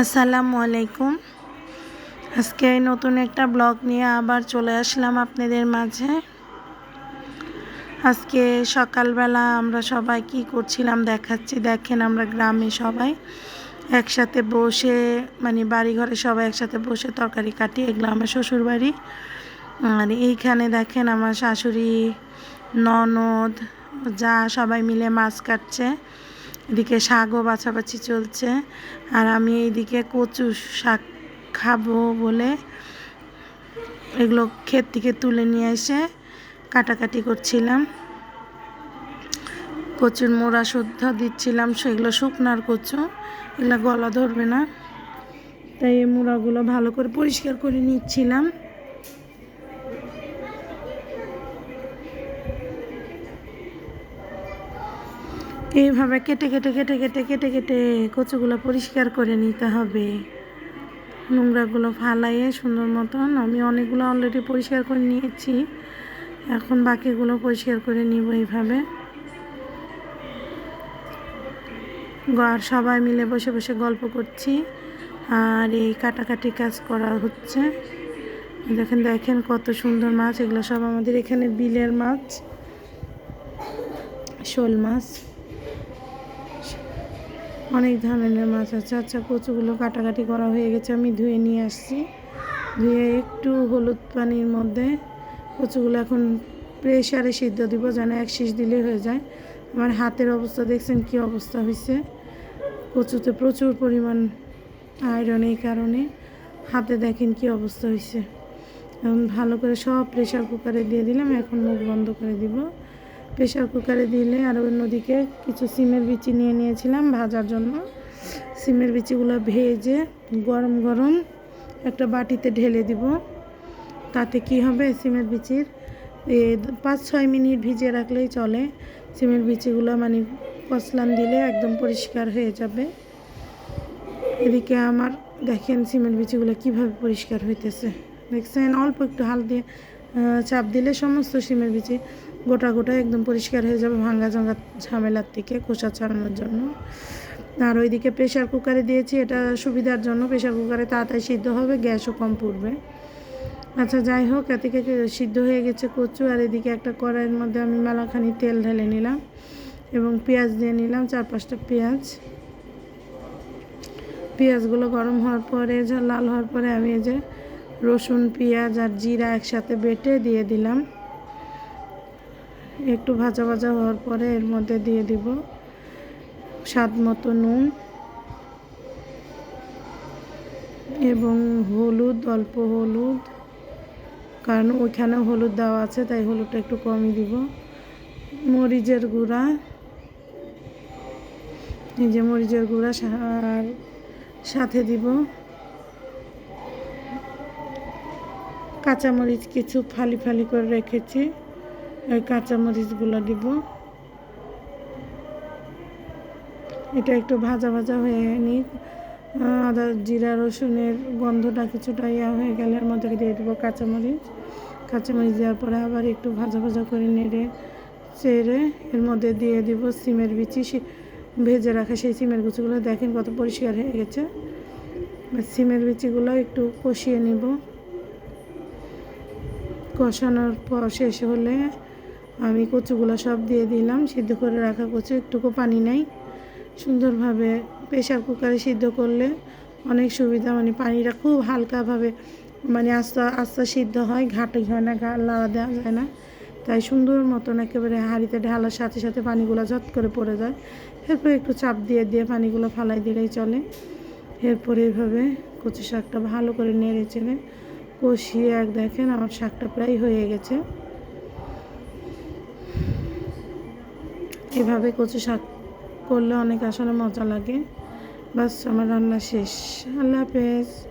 আসসালামু আলাইকুম। আজকে নতুন একটা ব্লগ নিয়ে আবার চলে আসলাম আপনাদের মাঝে। আজকে সকালবেলা আমরা সবাই কি করছিলাম দেখাচ্ছি। দেখেন আমরা গ্রামে সবাই একসাথে বসে মানে বাড়ি ঘরে সবাই একসাথে বসে তরকারি কাটি এগুলো আমার শ্বশুর বাড়ি আর এইখানে দেখেন আমার শাশুড়ি, ননদ, যা সবাই মিলে মাছ কাটছে। এদিকে শাকও বাছাবাছি চলছে। আর আমি এইদিকে কচু শাক খাব বলে এগুলো ক্ষেত থেকে তুলে নিয়ে এসে কাটাকাটি করছিলাম। কচুর মোড়া শুদ্ধ দিচ্ছিলাম, সেগুলো শুকনার কচু, এগুলো গলা ধরবে না। তাই এই মোড়াগুলো ভালো করে পরিষ্কার করে নিচ্ছিলাম। এইভাবে কেটে কেটে কেটে কেটে কেটে কেটে কচুগুলো পরিষ্কার করে নিতে হবে। নোংরাগুলো ফালাইয়ে সুন্দর মতন আমি অনেকগুলো অলরেডি পরিষ্কার করে নিয়েছি। এখন বাকিগুলো পরিষ্কার করে নিব এইভাবে। ঘর সবাই মিলে বসে বসে গল্প করছি আর এই কাটাকাটি কাজ করা হচ্ছে। দেখেন দেখেন কত সুন্দর মাছ। এগুলো সব আমাদের এখানে বিলের মাছ, শোল মাছ। অনেক ধরনের মাছ আছে। আচ্ছা কচুগুলো কাটাকাটি করা হয়ে গেছে, আমি ধুয়ে নিয়ে আসছি। ধুয়ে একটু হলুদ পানির মধ্যে কচুগুলো এখন প্রেশারে সিদ্ধ দিব, যেন এক শীষ দিলে হয়ে যায়। আমার হাতের অবস্থা দেখছেন কি অবস্থা হয়েছে কচুতে প্রচুর পরিমাণ আয়রন এই কারণে হাতে দেখেন কি অবস্থা হয়েছে এখন ভালো করে সব প্রেশার কুকারে দিয়ে দিলাম, এখন মুখ বন্ধ করে দিব। প্রেশার কুকারে দিলে আর অন্যদিকে কিছু সিমের বিচি নিয়ে নিয়েছিলাম ভাজার জন্য। সিমের বিচিগুলো ভেজে গরম গরম একটা বাটিতে ঢেলে দিব। তাতে কি হবে? সিমের বিচির পাঁচ ছয় মিনিট ভিজিয়ে রাখলেই চলে। সিমের বিচিগুলো মানে কসলান দিলে একদম পরিষ্কার হয়ে যাবে। এদিকে আমার দেখেন সিমেন্ট বিচিগুলো কীভাবে পরিষ্কার হইতেছে। দেখছেন অল্প একটু হাল দিয়ে চাপ দিলে সমস্ত সিমের বিচি গোটা গোটা একদম পরিষ্কার হয়ে যাবে ভাঙ্গা জাঙ্গা ঝামেলার থেকে খোসা ছাড়ানোর জন্য। আর ওইদিকে প্রেশার কুকারে দিয়েছি, এটা সুবিধার জন্য প্রেশার কুকারে তাড়াতাড়ি সিদ্ধ হবে, গ্যাসও কম পড়বে। আচ্ছা যাই হোক, এদিকে সিদ্ধ হয়ে গেছে কচু, আর এদিকে একটা কড়াইয়ের মধ্যে আমি মেলাখানি তেল ঢেলে নিলাম এবং পেঁয়াজ দিয়ে নিলাম, চার পাঁচটা পেঁয়াজ। পেঁয়াজগুলো গরম হওয়ার পরে, লাল হওয়ার পরে আমি এই যে রসুন, পেঁয়াজ আর জিরা একসাথে বেটে দিয়ে দিলাম। একটু ভাজা ভাজা হওয়ার পরে এর মধ্যে দিয়ে দিব স্বাদ মতো নুন এবং হলুদ, অল্প হলুদ, কারণ ওইখানে হলুদ দেওয়া আছে, তাই হলুদটা একটু কমই দিব। মরিচের গুঁড়া, এই যে মরিচের গুঁড়া আর সাথে দিব। কাঁচামরিচ কিছু ফালি ফালি করে রেখেছি। ওই কাঁচামরিচগুলো দিব। এটা একটু ভাজা ভাজা হয়ে নি আদা, জিরা, রসুনের গন্ধটা কিছুটা ইয়া হয়ে গেলে এর মধ্যে দিয়ে দেবো কাঁচামরিচ। কাঁচামরিচ দেওয়ার পরে আবার একটু ভাজা ভাজা করে নেড়ে চেড়ে এর মধ্যে দিয়ে দিব সিমের বিচি। ভেজে রাখা সেই সিমের বিচিগুলো দেখেন কত পরিষ্কার হয়ে গেছে। সিমের বিচিগুলো একটু কষিয়ে নিব। কষানোর পর শেষ হলে আমি কচুগুলো সব দিয়ে দিলাম, সিদ্ধ করে রাখা কচু, একটুকু পানি নেই। সুন্দরভাবে প্রেশার কুকারে সিদ্ধ করলে অনেক সুবিধা মানে পানিটা খুব হালকাভাবে মানে আস্তে আস্তে সিদ্ধ হয়, ঘাটে হয় না লাড়া দেওয়া যায় না। তাই সুন্দর মতন একেবারে হাঁড়িতে ঢালার সাথে সাথে পানিগুলো ঝট করে পড়ে যায়। এরপর একটু চাপ দিয়ে দিয়ে পানিগুলো ফালাই দিলেই চলে। এরপরে এভাবে কচু শাকটা ভালো করে নেড়ে চেড়ে কষিয়ে এক দেখেন আমার শাকটা প্রায় হয়ে গেছে। এভাবে কচু শাক করলে অনেক আসলে মজা লাগে। বাস আমার রান্না শেষ। আল্লাহ হাফেজ।